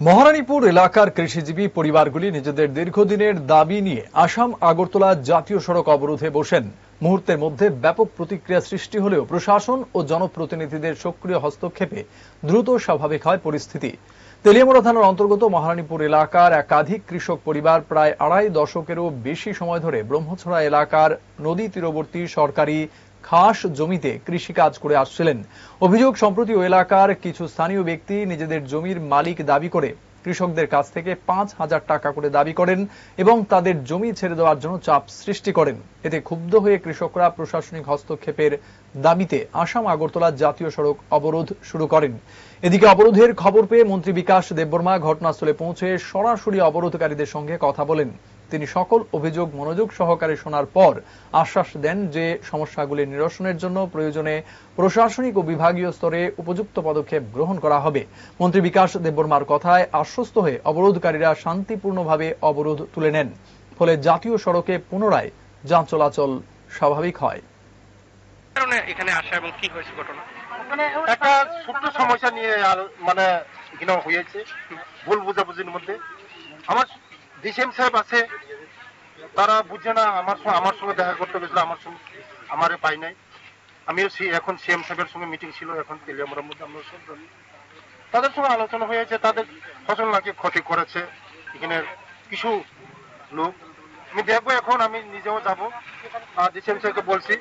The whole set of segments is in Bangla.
মহারানীপুর এলাকার কৃষিজীবী পরিবারগুলি নিজেদের দীর্ঘদিনের দাবি নিয়ে আসাম আগরতলা জাতীয় সড়ক অবরোধে বসেন। মুহূর্তের মধ্যে ব্যাপক প্রতিক্রিয়া সৃষ্টি হলেও প্রশাসন ও জনপ্রতিনিধিদের সক্রিয় হস্তক্ষেপে দ্রুত স্বাভাবিক হয় পরিস্থিতি। তেলিয়ামুড়া থানার অন্তর্গত মহারানীপুর এলাকার একাধিক কৃষক পরিবার প্রায় আড়াই দশকেরও বেশি সময় ধরে ব্রহ্মছড়া এলাকার নদী তীরবর্তী সরকারি খাস জমিতে কৃষিকাজ করে আসছিলেন। অভিযোগ, সম্প্রতি ওই এলাকার কিছু স্থানীয় ব্যক্তি নিজেদের জমির মালিক দাবি করে কৃষকদের কাছ থেকে পাঁচ হাজার টাকা করে দাবি করেন এবং তাদের জমি ছেড়ে দেওয়ার জন্য চাপ সৃষ্টি করেন। এতে ক্ষুব্ধ হয়ে কৃষকরা প্রশাসনিক হস্তক্ষেপের দাবিতে আসাম আগরতলা জাতীয় সড়ক অবরোধ শুরু করেন। এদিকে অবরোধের খবর পেয়ে মন্ত্রী বিকাশ দেববর্মা ঘটনাস্থলে পৌঁছে সরাসরি অবরোধকারীদের সঙ্গে কথা বলেন। তিনি সকল অভিযোগ মনোযোগ সহকারে শোনার পর আশ্বাস দেন যে সমস্যাগুলি নিরসনের জন্য প্রয়োজনে প্রশাসনিক ও বিভাগীয় স্তরে উপযুক্ত পদক্ষেপ গ্রহণ করা হবে। মন্ত্রী বিকাশ দেববর্মার কথায় আশ্বস্ত হয়ে অবরোধকারীরা শান্তিপূর্ণভাবে অবরোধ তুলে নেন। ফলে জাতীয় সড়কে পুনরায় যান চলাচল স্বাভাবিক হয়। কারণে এখানে আসা এবং কি হয়েছে ঘটনা? একটা ছোট্ট সমস্যা নিয়ে মানে এখানে হয়েছে ভুল বুঝাবুঝির মধ্যে। আমার ডিসিএম সাহেব আছে, তারা বুঝছে না আমার সঙ্গে আমার সঙ্গে দেখা করতে গেছিল, আমার সঙ্গে আমারে পাই নাই। আমিও এখন সিএম সাহেবের সঙ্গে মিটিং ছিল, এখন তেলিয়ামুড়ার মধ্যে আমরা সব। তাদের সঙ্গে আলোচনা হয়েছে, তাদের ফসল নাকি ক্ষতি করেছে এখানে কিছু লোক। আমি দেখব এখন, আমি নিজেও যাব। আর ডিসিএম সাহেবকে বলছি,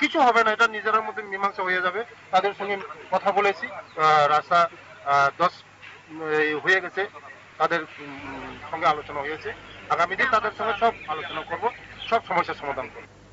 কিছু হবে না, এটা নিজের মধ্যে মীমাংসা হয়ে যাবে। তাদের সঙ্গে কথা বলেছি। রাস্তা দশ হয়ে গেছে। তাদের সঙ্গে আলোচনা হয়েছে। আগামী দিন তাদের সঙ্গে সব আলোচনা করব, সব সমস্যার সমাধান করব।